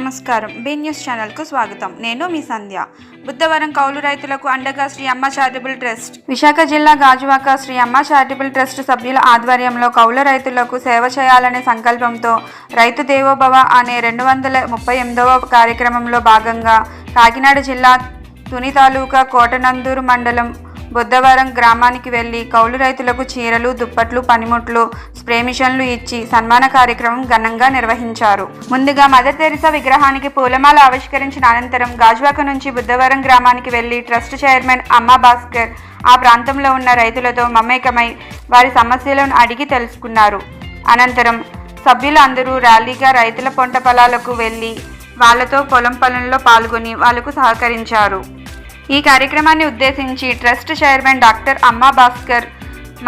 నమస్కారం. Be news ఛానల్కు స్వాగతం. నేను మీ సంధ్య. బుధవారం కౌలు రైతులకు అండగా శ్రీ అమ్మ చారిటబుల్ ట్రస్ట్ విశాఖ జిల్లా గాజువాక శ్రీ అమ్మ చారిటబుల్ ట్రస్ట్ సభ్యుల ఆధ్వర్యంలో కౌలు రైతులకు సేవ చేయాలనే సంకల్పంతో రైతు దేవోభవ అనే రెండు వందల ముప్పై ఎనిమిదవ కార్యక్రమంలో భాగంగా కాకినాడ జిల్లా తుని తాలూకా కోటనందూరు మండలం బుధవారం గ్రామానికి వెళ్ళి కౌలు రైతులకు చీరలు దుప్పట్లు పనిముట్లు స్ప్రే మిషన్లు ఇచ్చి సన్మాన కార్యక్రమం ఘనంగా నిర్వహించారు. ముందుగా మదర్ తెరిసా విగ్రహానికి పూలమాల ఆవిష్కరించిన అనంతరం గాజువాక నుంచి బుధవారం గ్రామానికి వెళ్ళి ట్రస్ట్ చైర్మన్ అమ్మా భాస్కర్ ఆ ప్రాంతంలో ఉన్న రైతులతో మమేకమై వారి సమస్యలను అడిగి తెలుసుకున్నారు. అనంతరం సభ్యులందరూ ర్యాలీగా రైతుల పొంట పొలాలకు వెళ్ళి వాళ్ళతో పొలం పనుల్లో పాల్గొని వాళ్ళకు సహకరించారు. ఈ కార్యక్రమాన్ని ఉద్దేశించి ట్రస్ట్ చైర్మన్ డాక్టర్ అమ్మా భాస్కర్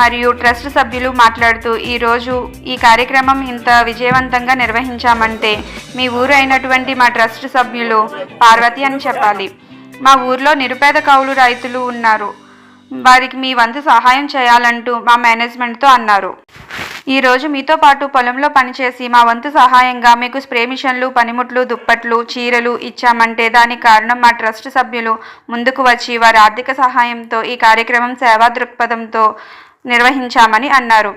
మరియు ట్రస్ట్ సభ్యులు మాట్లాడుతూ ఈరోజు ఈ కార్యక్రమం ఇంత విజయవంతంగా నిర్వహించామంటే మీ ఊరు అయినటువంటి మా ట్రస్ట్ సభ్యులు పార్వతి అని చెప్పాలి. మా ఊర్లో నిరుపేద కౌలు రైతులు ఉన్నారు. వారికి మీ వంతు సహాయం చేయాలంటూ మా మేనేజ్మెంట్తో అన్నారు. ఈ రోజు మీతో పాటు పొలంలో పనిచేసి మా వంతు సహాయంగా మీకు స్ప్రే మిషన్లు పనిముట్లు దుప్పట్లు చీరలు ఇచ్చామంటే దానికి కారణం మా ట్రస్ట్ సభ్యులు ముందుకు వచ్చి వారి ఆర్థిక సహాయంతో ఈ కార్యక్రమం సేవా దృక్పథంతో నిర్వహించామని అన్నారు.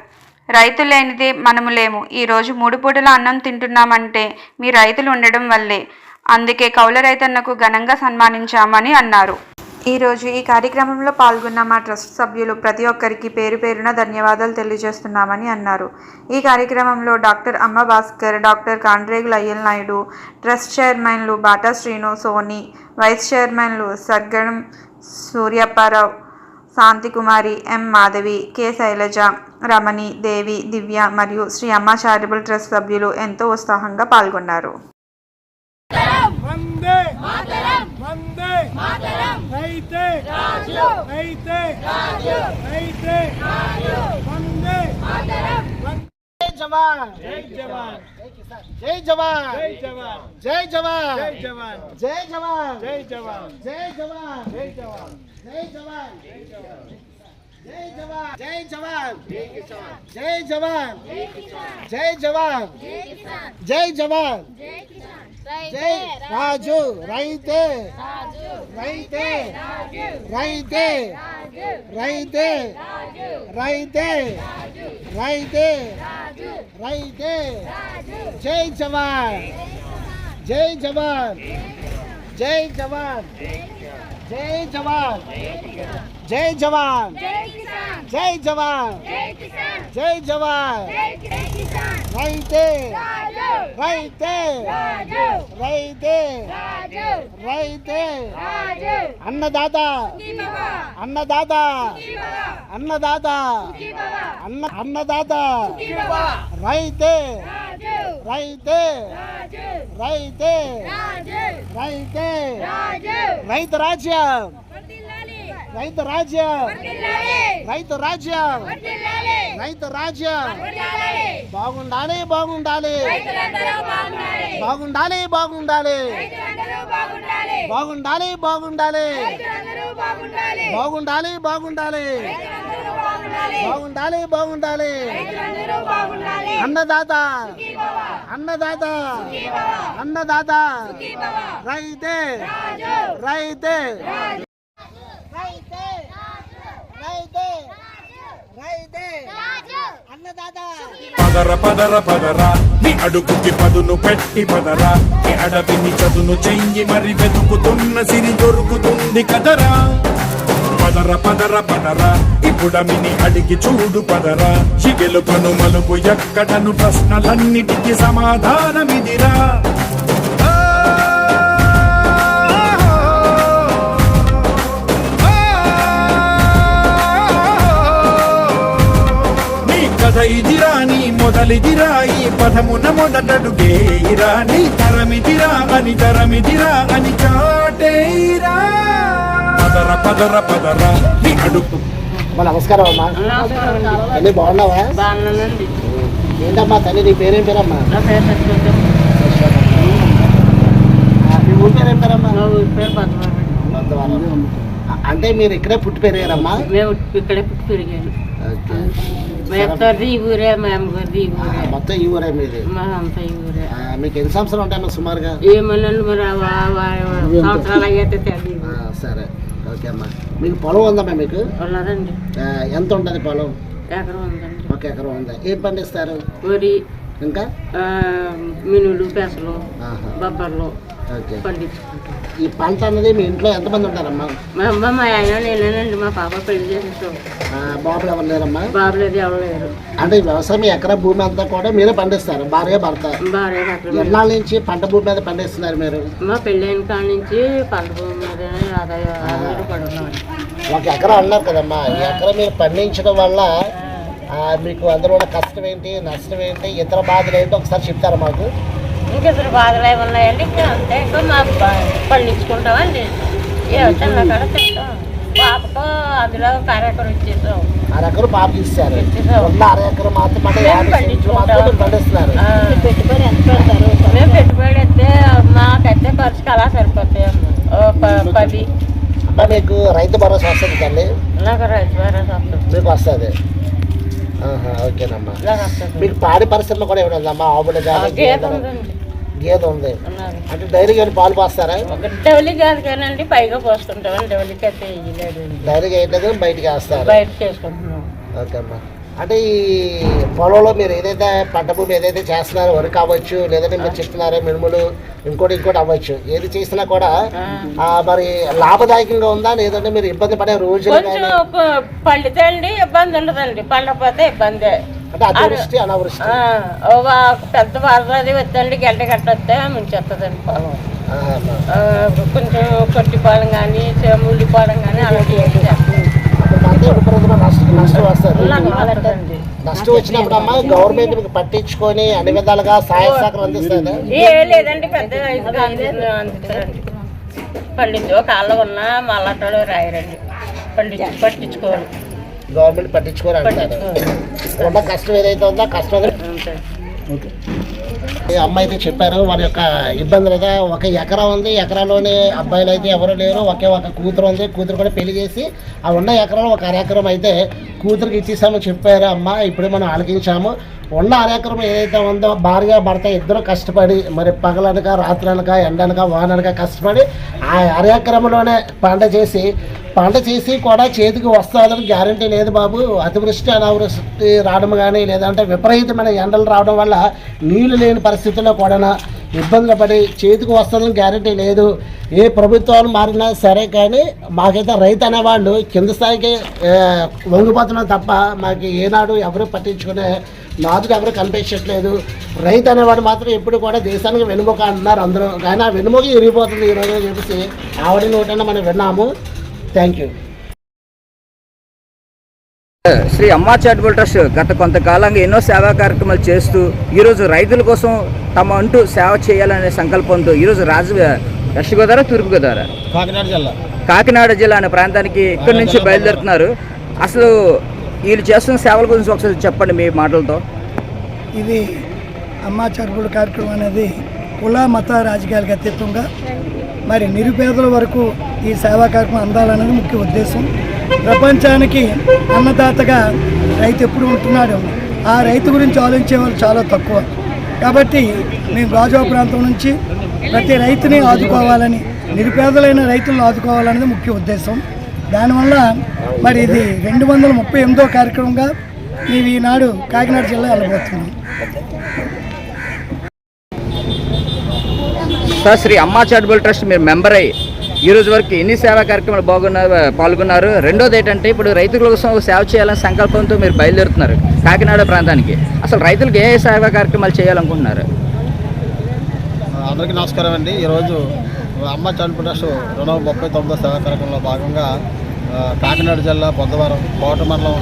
రైతు లేనిదే మనము లేము. ఈరోజు మూడు పూటల అన్నం తింటున్నామంటే మీ రైతులు ఉండడం వల్లే. అందుకే కౌల రైతన్నకు ఘనంగా సన్మానించామని అన్నారు. ఈరోజు ఈ కార్యక్రమంలో పాల్గొన్న మా ట్రస్ట్ సభ్యులు ప్రతి ఒక్కరికి పేరు పేరున ధన్యవాదాలు తెలియజేస్తున్నామని అన్నారు. ఈ కార్యక్రమంలో doctor Amma Bhaskar doctor Kandregula Ayyal Naidu trust చైర్మన్లు బాటా శ్రీను సోని వైస్ చైర్మన్లు సర్గణం సూర్యప్పారావు శాంతికుమారి ఎం మాధవి కె శైలజ రమణి దేవి దివ్య మరియు శ్రీ అమ్మ చారిటబుల్ ట్రస్ట్ సభ్యులు ఎంతో ఉత్సాహంగా పాల్గొన్నారు. వందే వందే రైతే రైతే రైతే వందే జై జవాన్ జై జవాన్ జై జవాన్ జై జవాన్ జై జవాన్ జై జవాన్ జై జవాన్ జై జవాన్ జై జవాన్ జై జవాన్ జై జవాన్ జై జవాన్ జై జవాన్. జై జవాన్. జై జవాన్. జై జవాన్. జై రాజు రైతే. రైతే రైతే. రైతే. రైతే. రైతే. రైతే. జై జవాన్. జై జవాన్. జై జవాన్. జై జవాన్. జై జవాన్. జై జవాన్. జై జవాన్. రైతే. రైతే. రైతే. రైతే. అన్నదాత. అన్నదాత. అన్నదాత. అన్న అన్నదాత. రైతే. రైతే. రైతే. రైతే. రైతు రాజ్యం. రైతు రాజ్యం. రైతు రాజ్యం. రైతు రాజ్యం. బాగుండాలి బాగుండాలి. బాగుండాలి. బాగుండాలి బాగుండాలి. బాగుండాలి. బాగుండాలి బాగుండాలి. బాగుండాలి. బాగుండాలి. అన్నదాత. అన్నదాత. అన్నదాత. రైతే. రైతే. రైతే. రైతే. రైతే. అన్నదాత. పదర పదర పదర. నీ అడుగుకి పదును పెట్టి పదర. నీ అడవిని చదును చెయ్యి మరి వెతుకుతున్న సిరి దొరుకుతుంది కదరా. పదర పదర పదర. ఇప్పుడమిని అడిగి చూడు పదరా. చిగెలుకను మలుపు ఎక్కడను ప్రశ్నలన్నిటికి సమాధానమిదిరా. కథ ఇదిరా నీ మొదలిదిరా ఈ పదమున మొదటడుగేయిరా నీ తరమిదిరా అని తరమిదిరా అని చాటేరా పదర పదర పదర. నీ అడుగు నమస్కారం అమ్మా. తల్లి బాగున్నావా? ఏంటమ్మా తల్లి నీ పేరేం పేరమ్మా? మీ ఊరి పేరేం పేరమ్మా? అంటే మీరు ఇక్కడే పుట్టి పెరిగారమ్మా? మేము ఇక్కడే పుట్టి పెరిగాను. మొత్తం ఈ ఊరే మీకు ఎన్ని సంవత్సరాలు ఉంటాను సుమారుగా? సరే. ఓకే అమ్మా. మీకు పొలం ఉందమ్మా మీకు? ఉన్నదండి ఆ, ఎంత ఉంటుంది పొలం? ఎకరం ఉందండి. ఒక ఎకరం ఉందా? ఏం పండిస్తారు? వరి ఇంకా? ఆ, మినులు పెసలు ఆహా, బొబ్బర్లు ఓకే. పండించుకుంటాం. ఈ పంట అనేది మీ ఇంట్లో ఎంతమంది ఉంటారమ్మా? మా అమ్మ మా ఆయన నేనేనండి మా పాప పెళ్ళి చేసేసాం. ఆ, బాబులు ఎవరు లేరమ్మా? బాబు లేదు ఎవరు లేరు. అంటే ఈ వ్యవసాయం ఎకరా భూమి అంతా కూడా మీరే పండిస్తారు భార్య భర్త? భార్య ఎన్నాళ్ళ నుంచి పంట భూమి మీద పండిస్తున్నారు మీరు? మా పెళ్ళైన కాడ నుంచి పంట భూమి మీద ఆదాయ ఆధారపడి ఒక ఎకరా అన్నారు కదమ్మా ఈ ఎకరా మీరు పండించడం వల్ల ఆ, మీకు అందులో ఉన్న కష్టం ఏంటి నష్టం ఏంటి ఇతర బాధలు ఏంటి ఒకసారి చెప్తారా మాకు? ఇంకా ఇద్దరు బాధలు ఏమి ఉన్నాయండి? ఇంకా అంతే. ఇంకా మా పండించుకుంటామండి ఏ చిన్న కాడ తింటాం. పాపకు అందులో కార్యక్రమం ఇచ్చేసాం. ఇస్తారు. ఉన్న మాత్రం పండిస్తున్నారు. ఆ. మేము పెట్టుబడి అయితే మాకైతే ఖర్చుకి అలా సరిపోతాయి అమ్మ. ఓ ప- పది. అబ్బా మీకు రైతు భరోసా వస్తుంది తల్లి. నాకు రైతు భరోసా వస్తుంది. మీకు వస్తుంది. ఓకేనమ్మా. మీకు పాడి పరిశ్రమ కూడా ఏమైనా ఉందమ్మా? ఆవులు కానీ గేదె ఉంది. అంటే డైరీ కానీ పాలు పోస్తారా? డెవలి కాదు కానండి పైగా పోసుకుంటామని డెవలికి అయితే డైరీగా వేయట్లేదు బయటికి వేస్తారు? బయట చేసుకుంటున్నాం. ఓకే అమ్మా. అంటే ఈ పొలంలో మీరు ఏదైతే పంట భూమి ఏదైతే చేస్తున్నారో వరి కావచ్చు లేదంటే మీరు చెప్తున్నారో మినుములు ఇంకోటి ఇంకోటి అవ్వచ్చు. ఏది చేసినా కూడా మరి లాభదాయకంగా ఉందా? లేదంటే మీరు ఇబ్బంది పడే ప- పండితే అండి ఇబ్బంది ఉండదండి. పండకపోతే ఇబ్బంది. పెద్ద వరద అది వద్దండి గంట గట్ట వస్తే ముంచేస్తుందండి పొలం కొంచెం కొట్టి పాలెం కానీ ముల్లి పాలెం కానీ అలాంటివి నష్టం వచ్చినప్పుడు అమ్మా గవర్నమెంట్ మీకు పట్టించుకొని అన్ని విధాలుగా సహాయ సహకారం అందిస్తుంది? ఏ లేదండి పెద్ద కాళ్ళ ఉన్నా మళ్ళీ రాయరండి. పండించి పట్టించుకోవాలి గవర్నమెంట్ పట్టించుకోవాలి ఉన్న కష్టం ఏదైతే ఉందో కష్టం అంతే. ఈ అమ్మాయి అయితే చెప్పారు వారి యొక్క ఇబ్బందులు అయితే ఒక ఎకరా ఉంది ఎకరాలోనే అబ్బాయిలు అయితే ఎవరు లేరు ఒకే ఒక కూతురు ఉంది కూతురు కూడా పెళ్ళి చేసి ఆ ఉన్న ఎకరంలో ఒక అరెకరం అయితే కూతురికి ఇచ్చేసామని చెప్పారు అమ్మ ఇప్పుడు మనం ఆలకించాము. ఉన్న అరెకరం ఏదైతే ఉందో భార్య భర్త ఇద్దరు కష్టపడి మరి పగలనక రాత్రనక ఎండనక వాననక కష్టపడి ఆ అరెకరంలోనే పంట చేసి పంట చేసి కూడా చేతికి వస్తుందని గ్యారంటీ లేదు బాబు. అతివృష్టి అనావృష్టి రావడం కానీ లేదంటే విపరీతమైన ఎండలు రావడం వల్ల నీళ్ళు లేని పరిస్థితుల్లో కూడా ఇబ్బందులు పడి చేతికి వస్తుందని గ్యారంటీ లేదు. ఏ ప్రభుత్వాలు మారినా సరే కానీ మాకైతే రైతు అనేవాళ్ళు కింద స్థాయికి వంగిపోతున్నాం తప్ప మాకు ఏనాడు ఎవరు పట్టించుకునే నాదుకు ఎవరు కనిపించట్లేదు. రైతు అనేవాడు మాత్రం ఎప్పుడు కూడా దేశానికి వెనుముక అంటున్నారు అందరూ. కానీ ఆ వెనుముక ఇరిగిపోతుంది ఈరోజు చెప్పేసి ఆవిడ నోటన మనం విన్నాము. Thank you. శ్రీ అమ్మా చారిటబుల్ ట్రస్ట్ గత కొంతకాలంగా ఎన్నో సేవా కార్యక్రమాలు చేస్తూ ఈరోజు రైతుల కోసం తమ అంటూ సేవ చేయాలనే సంకల్పంతో ఈరోజు రాజ వెస్ట్ గోదావరి తూర్పు గోదావరి కాకినాడ జిల్లా. కాకినాడ జిల్లా అనే ప్రాంతానికి ఇక్కడి నుంచి బయలుదేరుతున్నారు. అసలు వీళ్ళు చేస్తున్న సేవల గురించి ఒకసారి చెప్పండి మీ మాటలతో. ఇది అమ్మా చారిటబుల్ కార్యక్రమం అనేది కుల మత రాజకీయాలకు అతీతంగా మరి నిరుపేదల వరకు ఈ సేవా కార్యక్రమం అందాలన్నది ముఖ్య ఉద్దేశం. ప్రపంచానికి అన్నదాతగా రైతు ఎప్పుడు ఉంటున్నాడు? ఆ రైతు గురించి ఆలోచించే వాళ్ళు చాలా తక్కువ. కాబట్టి మేము గాజువా ప్రాంతం నుంచి ప్రతి రైతుని ఆదుకోవాలని నిరుపేదలైన రైతులను ఆదుకోవాలనేది ముఖ్య ఉద్దేశం. దానివల్ల మరి ఇది రెండు వందల ముప్పై ఎనిమిదో కార్యక్రమంగా మేము ఈనాడు కాకినాడ జిల్లా వెళ్ళబోతున్నాం సార్ శ్రీ అమ్మా చారిటబుల్ ట్రస్ట్ మీరు మెంబర్ అయ్యి ఈ రోజు వరకు ఎన్ని సేవా కార్యక్రమాలు బాగున్నారు పాల్గొన్నారు? రెండోది ఏంటంటే ఇప్పుడు రైతుల కోసం సేవ చేయాలనే సంకల్పంతో మీరు బయలుదేరుతున్నారు కాకినాడ ప్రాంతానికి. అసలు రైతులకు ఏ సేవా కార్యక్రమాలు చేయాలనుకుంటున్నారు? అందరికీ నమస్కారం అండి. ఈరోజు అమ్మ చారిటబుల్ ట్రస్ట్ రెండు వందల ముప్పై తొమ్మిదో సేవా కార్యక్రమంలో భాగంగా కాకినాడ జిల్లా బొద్దవరం కోట మండలం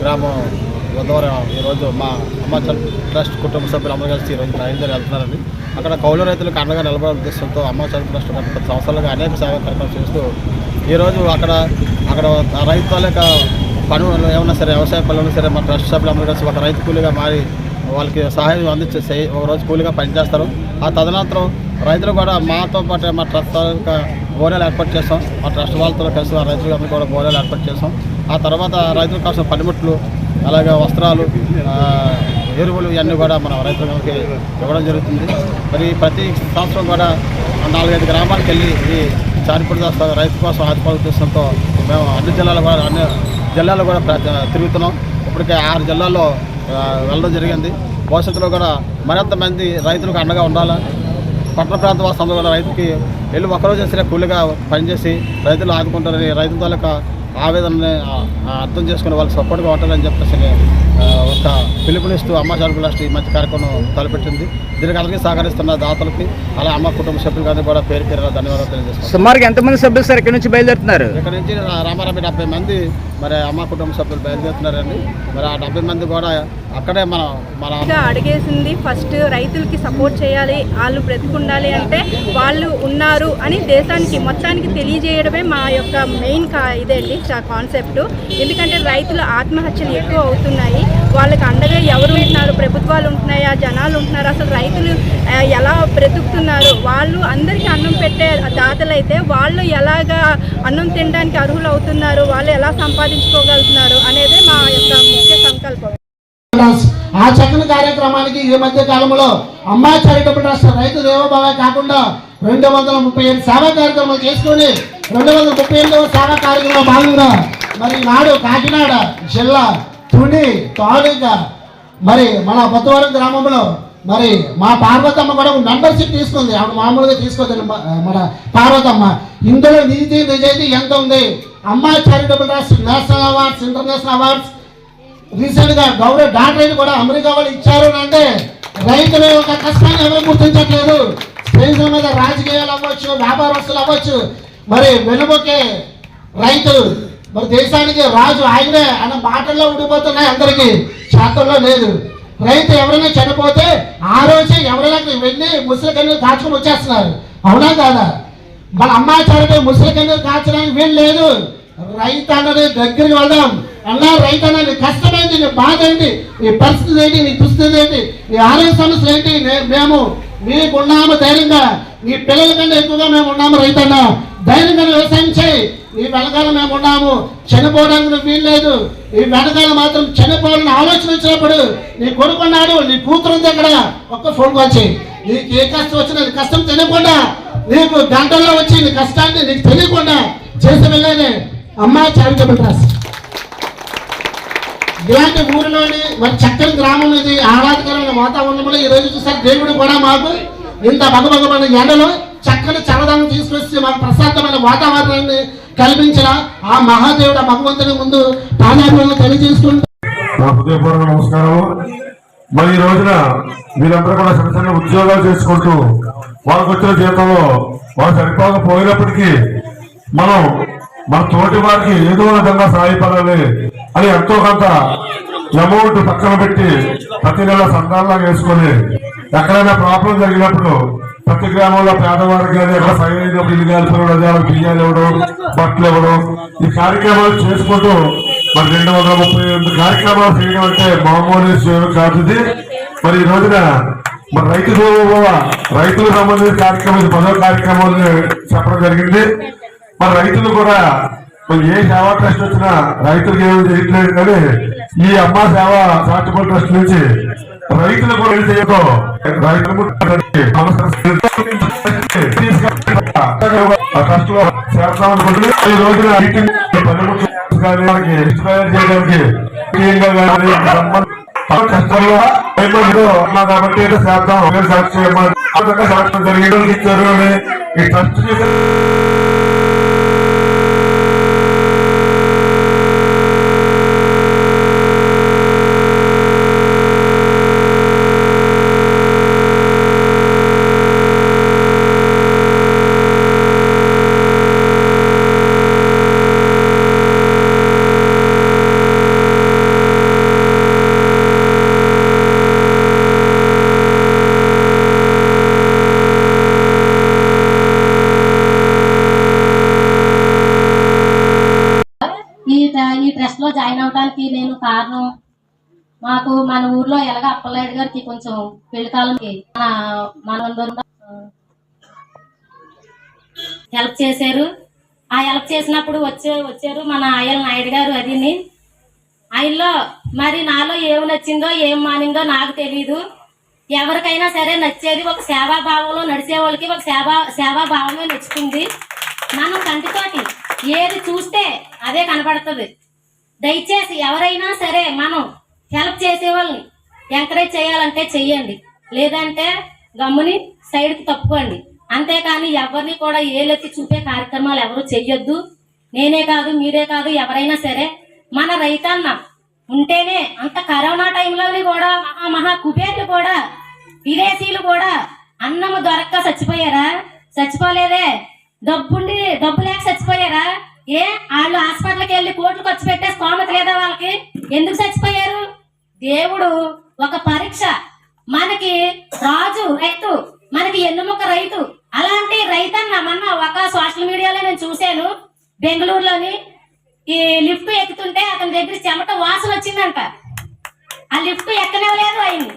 గ్రామం బుధవారం ఈరోజు మా అమ్మ చారిటబుల్ ట్రస్ట్ కుటుంబ సభ్యులు అందరూ కలిసి ఈరోజు బయలుదేరి వెళ్తున్నారండి. అక్కడ కౌలు రైతులకు అండగా నిలబడే ఉద్దేశంతో అమ్మ చారిటబుల్ ట్రస్ట్ గత సంవత్సరాలుగా అనేక సేవా కార్యక్రమాలు చేస్తూ ఈరోజు అక్కడ అక్కడ రైతు తాలూకా పనులు ఏమన్నా సరే వ్యవసాయ పనులు సరే మా ట్రస్ట్ సభ్యులు అందరూ కలిసి ఒక రైతు కూలీగా మారి వాళ్ళకి సహాయం అందించే ఒక రోజు కూలీగా పనిచేస్తారు. ఆ తదనంతరం రైతులు కూడా మాతో పాటు మా ట్రస్ట్ తాలూకా ఏర్పాటు చేస్తాం. ఆ ట్రస్ట్ వాళ్ళతో కలిసి ఆ రైతులందరూ కూడా బోరేలు ఏర్పాటు చేస్తాం. ఆ తర్వాత రైతులకు కావాల్సిన పనిముట్లు అలాగే వస్త్రాలు ఎరువులు ఇవన్నీ కూడా మన రైతులకి ఇవ్వడం జరుగుతుంది. మరి ప్రతి సంవత్సరం కూడా నాలుగైదు గ్రామాలకు వెళ్ళి ఈ చారిపూడి దాస్ రైతు కోసం ఆదుకోవాల ఉద్దేశంతో మేము అన్ని జిల్లాలు కూడా అన్ని జిల్లాలో కూడా తిరుగుతున్నాం. ఇప్పటికే ఆరు జిల్లాల్లో వెళ్ళడం జరిగింది. భవిష్యత్తులో కూడా మరింత మంది రైతులకు అండగా ఉండాలి? పట్టణ ప్రాంత వాసులందరూ కూడా రైతుకి వెళ్ళి ఒకరోజు సరే కూలిగా పనిచేసి రైతులు ఆదుకుంటారని రైతుల తాలూకా ఆవేదనని అర్థం చేసుకుని వాళ్ళకి సపోర్ట్గా ఉంటారని చెప్పేసి ఒక పిలుపునిస్తూ అమ్మ చారుకు లాస్ట్ ఈ మంచి కార్యక్రమం తలపెట్టింది. దీనికి అందరికీ సహకరిస్తున్న దాతలకి అలా అమ్మ కుటుంబ సభ్యులు కానీ కూడా పేరు పేరు ధన్యవాదాలు తెలియజేస్తాం సుమారుగా ఎంతమంది సభ్యులు సార్ ఇక్కడ నుంచి బయలుదేరుతున్నారు? ఇక్కడ నుంచి రా- రామారావు డెబ్బై మంది మరి అమ్మ కుటుంబ సభ్యులు బయలుదేరుతున్నారండి. మరి ఆ డెబ్బై మంది కూడా అక్కడే మన మన అడిగేసింది ఫస్ట్ రైతులకి సపోర్ట్ చేయాలి వాళ్ళు బ్రతికుండాలి అంటే వాళ్ళు ఉన్నారు అని దేశానికి మొత్తానికి తెలియజేయడమే మా యొక్క మెయిన్ కా ఇదండి కాన్సెప్ట్. ఎందుకంటే రైతుల ఆత్మహత్యలు ఎక్కువ అవుతున్నాయి. వాళ్ళకి అండగా ఎవరు ఉంటున్నారు? ప్రభుత్వాలు ఉంటున్నాయా? జనాలు ఉంటున్నారు? అసలు రైతులు ఎలా బ్రతుకుతున్నారు? వాళ్ళు అందరికీ అన్నం పెట్టే దాతలైతే వాళ్ళు ఎలాగా అన్నం తినడానికి అర్హులు అవుతున్నారు వాళ్ళు ఎలా సంపాదించుకోగలుగుతున్నారు అనేది మా యొక్క ముఖ్య సంకల్పం. ఆ చక్కని కార్యక్రమానికి ఈ మధ్య కాలంలో అమ్మాయి చారిటబుల్ ట్రస్ట్ రైతు దేవోభావ కాకుండా రెండు వందల ముప్పై ఏడు సేవా కార్యక్రమాలు చేసుకొని రెండు వందల ముప్పై ఎనిమిదవ సేవా కార్యక్రమంలో భాగంగా మరి నాడు కాకినాడ జిల్లా తుని తాలూక మరి మన బుద్ధవరం గ్రామంలో మరి మా పార్వతమ్మ కూడా మెంబర్షిప్ తీసుకుంది. ఆవిడ మామూలుగా తీసుకోదండి మన పార్వతమ్మ. ఇందులో నీతి నిజాయితీ ఎంత ఉంది? Amma charitable trust national awards international awards రీసెంట్గా గౌరవ డాక్టరేట్ కూడా అమెరికా వాళ్ళు ఇచ్చారు అంటే రైతుల యొక్క కష్టాన్ని ఎవరు గుర్తించట్లేదు. స్నేహితుల మీద రాజకీయాలు అవ్వచ్చు వ్యాపారస్తులు అవ్వచ్చు. మరి వెనుబొకే రైతు మరి దేశానికి రాజు ఆయనే అన్న మాటల్లో ఉండిపోతున్నాయి అందరికీ. శాతంలో లేదు. రైతు ఎవరైనా చనిపోతే ఆ రోజే ఎవరైనా వెళ్ళి ముసలి కన్నీరు కాచుకొని వచ్చేస్తున్నారు. అవునా కాదా? మన అమ్మాచారితో ముసలి కన్నీరు కాచడానికి వీలు లేదు. రైతు అన్నది దగ్గరికి వెళ్దాం. అన్నా రైతు అన్న నీ నీ బాధ ఏంటి? నీ పరిస్థితి ఏంటి? నీ దుస్థితి ఏంటి? నీ ఆరోగ్య సమస్యలు ఏంటి? మేము నీకున్నాము ధైర్యంగా. నీ పిల్లల కంటే ఎక్కువగా మేము ఉన్నాము రైతన్న. ధైర్యంగా వ్యవసాయం చేయి. నీ వెనకాల మేము ఉన్నాము. చనిపోవడానికి నువ్వు వీల్లేదు. నీ వెనకాల మాత్రం చనిపోవాలని ఆలోచన వచ్చినప్పుడు నీ కొడుకున్నాడు నీ కూతురు ఉంది అక్కడ. ఒక్క ఫోన్ కాల్ చేయి. నీకు ఏ కష్టం వచ్చినా నీ కష్టం తెలియకుండా నీకు గంటల్లో వచ్చి నీ కష్టాన్ని నీకు తెలియకుండా చేసి వెళ్ళేదే అమ్మాయి చారిటబుల్ ట్రస్ట్. ఇలాంటి ఊరిలోని మరి చక్కని గ్రామం ఇది. ఆహ్లాదకరమైన వాతావరణంలో ఈ రోజు చూసారు దేవుడు కూడా మాకు ఇంత భగభగమైన ఎండలో చక్కని చల్లదనం తీసుకొచ్చి మాకు ప్రశాంతమైన వాతావరణాన్ని కల్పించిన ఆ మహాదేవుడు భగవంతుని ముందు పాదాలను తెలియజేసుకుంటూ హృదయపూర్వక నమస్కారం మరి ఈ రోజున వీరందరూ కూడా చిన్న చిన్న ఉద్యోగాలు చేసుకుంటూ వాళ్ళకు వచ్చిన జీతంలో వాళ్ళు సరిపోకపోయినప్పటికీ మనం మన తోటి వారికి ఏదో విధంగా సహాయపడాలి అని ఎంతో కొంత అమౌంట్ పక్కన పెట్టి ప్రతి నెల సంతానంగా వేసుకొని ఎక్కడైనా ప్రాబ్లం జరిగినప్పుడు ప్రతి గ్రామంలో పేదవారికి కానీ ఎక్కడ ఫైర్ అయినప్పుడు ఇల్లు కాలిపోయిన బియ్యాలు ఇవ్వడం బట్టలు ఇవ్వడం ఈ కార్యక్రమాలు చేసుకుంటూ మరి రెండు వందల ముప్పై ఎనిమిది కార్యక్రమాలు చేయడం అంటే మామూలు విషయం కాదు మరి ఈ రోజున మరి రైతు రైతులకు సంబంధించిన కార్యక్రమం ఇది పదో కార్యక్రమం చెప్పడం జరిగింది. మరి రైతులు కూడా మరి ఏ సేవా ట్రస్ట్ వచ్చినా రైతులకు ఏమి చేయట్లేదు కానీ ఈ అమ్మ సేవ చారిటబుల్ ట్రస్ట్ నుంచి రైతులు కూడా చేయకో రైతులు ట్రస్ట్ చేస్తాం అనుకుంటుంది ఈ రోజున ఇన్స్పైర్ చేయడానికి కష్టంలో కాబట్టి ఏదో చేద్దాం ఇచ్చారు. అని ఈ ట్రస్ట్ చేసే ఈ ట- ఈ ట్రస్ట్ లో జాయిన్ అవడానికి నేను కారణం మాకు మన ఊర్లో ఎలాగ అప్పలనాయుడు గారికి కొంచెం పెళ్ళి కాలంకి మన మన హెల్ప్ చేశారు. ఆ హెల్ప్ చేసినప్పుడు వచ్చే వచ్చారు మన ఆయల నాయుడు గారు అదిని. ఆయనలో మరి నాలో ఏమి నచ్చిందో ఏం మానిందో నాకు తెలియదు ఎవరికైనా సరే నచ్చేది ఒక సేవా భావంలో నడిచే వాళ్ళకి ఒక సేవా సేవాభావమే నచ్చుతుంది. మనం కంటితోటి ఏది చూస్తే అదే కనపడుతుంది. దయచేసి ఎవరైనా సరే మనం హెల్ప్ చేసే వాళ్ళని ఎంకరేజ్ చేయాలంటే చెయ్యండి. లేదంటే గమ్ముని సైడ్కి తప్పుకోండి. అంతేకాని ఎవరిని కూడా ఏలెత్తి చూపే కార్యక్రమాలు ఎవరు చెయ్యొద్దు. నేనే కాదు మీరే కాదు ఎవరైనా సరే మన రైతన్న ఉంటేనే అంత కరోనా టైంలోని కూడా మహా మహా కుబేర్లు కూడా విదేశీయులు కూడా అన్నము దొరక్క చచ్చిపోయారా? చచ్చిపోలేదే. డబ్బుండి డబ్బు లేక చచ్చిపోయారా? ఏ వాళ్ళు హాస్పిటల్కి వెళ్ళి కోట్లు ఖర్చు పెట్టే స్తోమత లేదా వాళ్ళకి? ఎందుకు చచ్చిపోయారు? దేవుడు ఒక పరీక్ష. మనకి రాజు రైతు మనకి ఎన్నుముక రైతు. అలాంటి రైతన్న మొన్న ఒక సోషల్ మీడియాలో నేను చూశాను బెంగళూరులోని. ఈ లిఫ్ట్ ఎక్కుతుంటే అతని దగ్గర చెమట వాసన వచ్చిందంట. ఆ లిఫ్ట్ ఎక్కనివ్వలేదు అయింది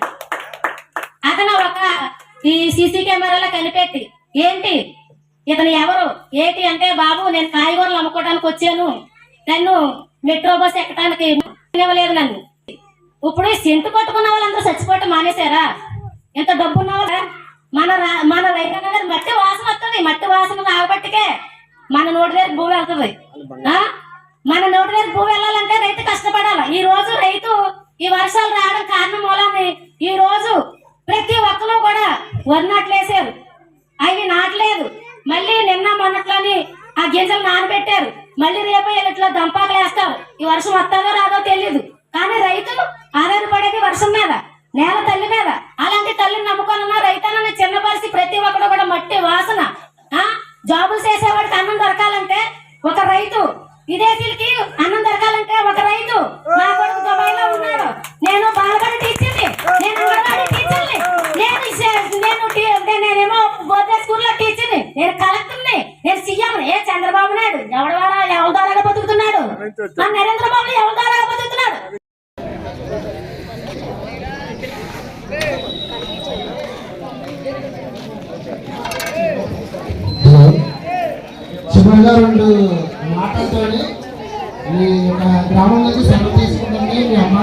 అతను ఒక ఈ సీసీ కెమెరాలో కనిపెట్టి ఏంటి? ఇతను ఎవరు? ఏటి అంటే బాబు నేను కాయగూరలు అమ్ముకోవడానికి వచ్చాను. నన్ను మెట్రో బస్ ఎక్కడానికి ఇవ్వలేదు నన్ను. ఇప్పుడు ఈ సెంటు కొట్టుకున్న వాళ్ళందరూ చచ్చిపోవటం మానేశారా? ఎంత డబ్బు ఉన్నవాళ్ళ మన రా- మన రైతన్న మట్టి వాసన వస్తుంది. మట్టి వాసన రాబట్టికే మన నోటి దగ్గర భూమి వెళ్తుంది. మన నోటి దగ్గర భూమి వెళ్ళాలంటే రైతు కష్టపడాలి. ఈ రోజు రైతు ఈ వర్షాలు రావడం కారణం మూలాన్ని ఈ రోజు ప్రతి ఒక్కరు కూడా వరి నాట్లు వేసారు అవి నాటలేదు. మళ్ళీ నిన్న మొన్నట్లోని ఆ గింజలు నానబెట్టారు. మళ్ళీ రేపు ఇట్లా దంపాకలు వేస్తారు ఈ వర్షం వస్తాదో రాదో తెలియదు కానీ రైతులు ఆధారపడేది వర్షం మీద నేల తల్లి మీద. అలాంటి తల్లిని నమ్ముకొని ఉన్న చిన్న పరిస్థితి ప్రతి ఒక్కడు కూడా మట్టి వాసన. ఆ? జాబులు చేసేవాడికి అన్నం దొరకాలంటే ఒక రైతు విదేశీలకి అన్నం బతుకుతున్నాడు ఆ నరేంద్ర బాబు ఎవరి